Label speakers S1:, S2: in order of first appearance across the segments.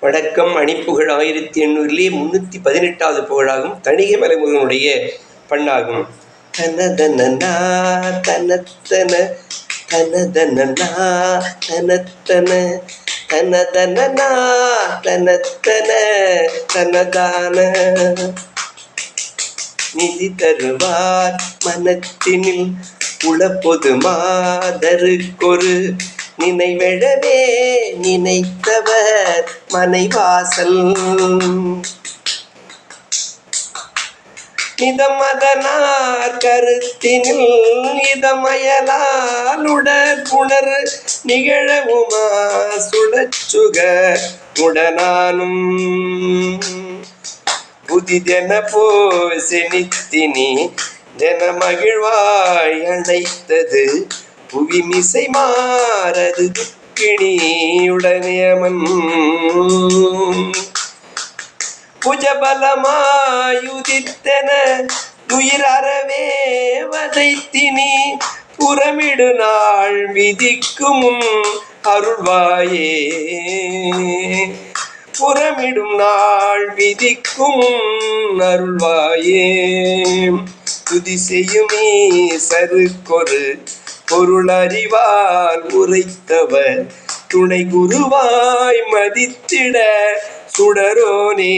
S1: வணக்கம் அணிப்புகழ் ஆயிரத்தி எண்ணூறிலே முன்னூற்றி பதினெட்டாவது புகழாகும் தணிகை மலைமுகனுடைய பண்ணாகும். தனதனனா தனத்தன தனதனனா தனத்தன தனதனனா தனத்தன தனதான. நிதி தருவார் மனத்தினில் உளப்பொது மாதருக்கொரு நினைவெழவே நினை மனைவாசல். இதமதனார் கருத்தினில் இதமயலால் உடற்புணர் நிகழவுமா சுழச்சுக உடனானும். புதிதென போ செனித்தினி தென மகிழ்வாய் அழைத்தது புவிமிசை மாறது துக்கிணியுடனேமன் புஜபலமாயுதித்தென உயிர் அறவே வதைத்தினி புறமிடு நாள் விதிக்கும் அருள்வாயே. புறமிடும் நாள் விதிக்கும் அருள்வாயே. துதி செய்யுமே சருக்கொரு பொருள் அறிவால் உரைத்தவர். துணை குருவாய் மதித்திட சுடரோனே.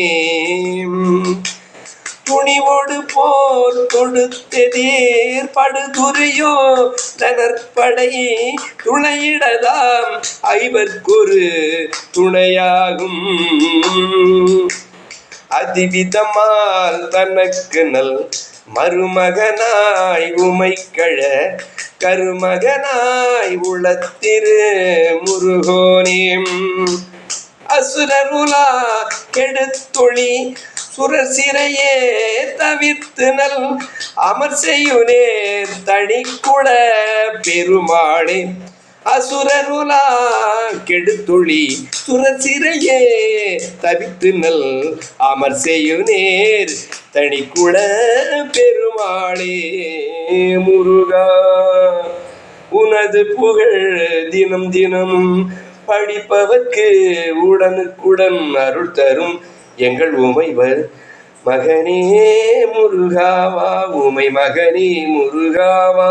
S1: துணிவோடு போர் கொடுத்ததேர் படுதுரையோ தனற்படை துணையிடதாம் ஐவர்க்கொரு துணையாகும். அதிவிதமால் தனக்கு நல் மருமகனாய் உமைக்கழ கருமகனாய் உளத்திரு முருகோனேம். அசுரருலா கெடுத்தொழி சுரசிறையே தவிர்த்து நல் அமர் செய்யுனேர் தனிக்குட பெருமாளே. அசுரருலா கெடுத்தொழி சுரசிறையே தவித்து நல் அமர் செய்யுனேர். தனிக்குட பெருமாளே முருகா. உனது புகழ் தினம் தினம் படிப்பவர்க்கு உடனுக்குடன் அருள் தரும். எங்கள் உமைவர் மகனே முருகாவா உமை மகனே முருகாவா.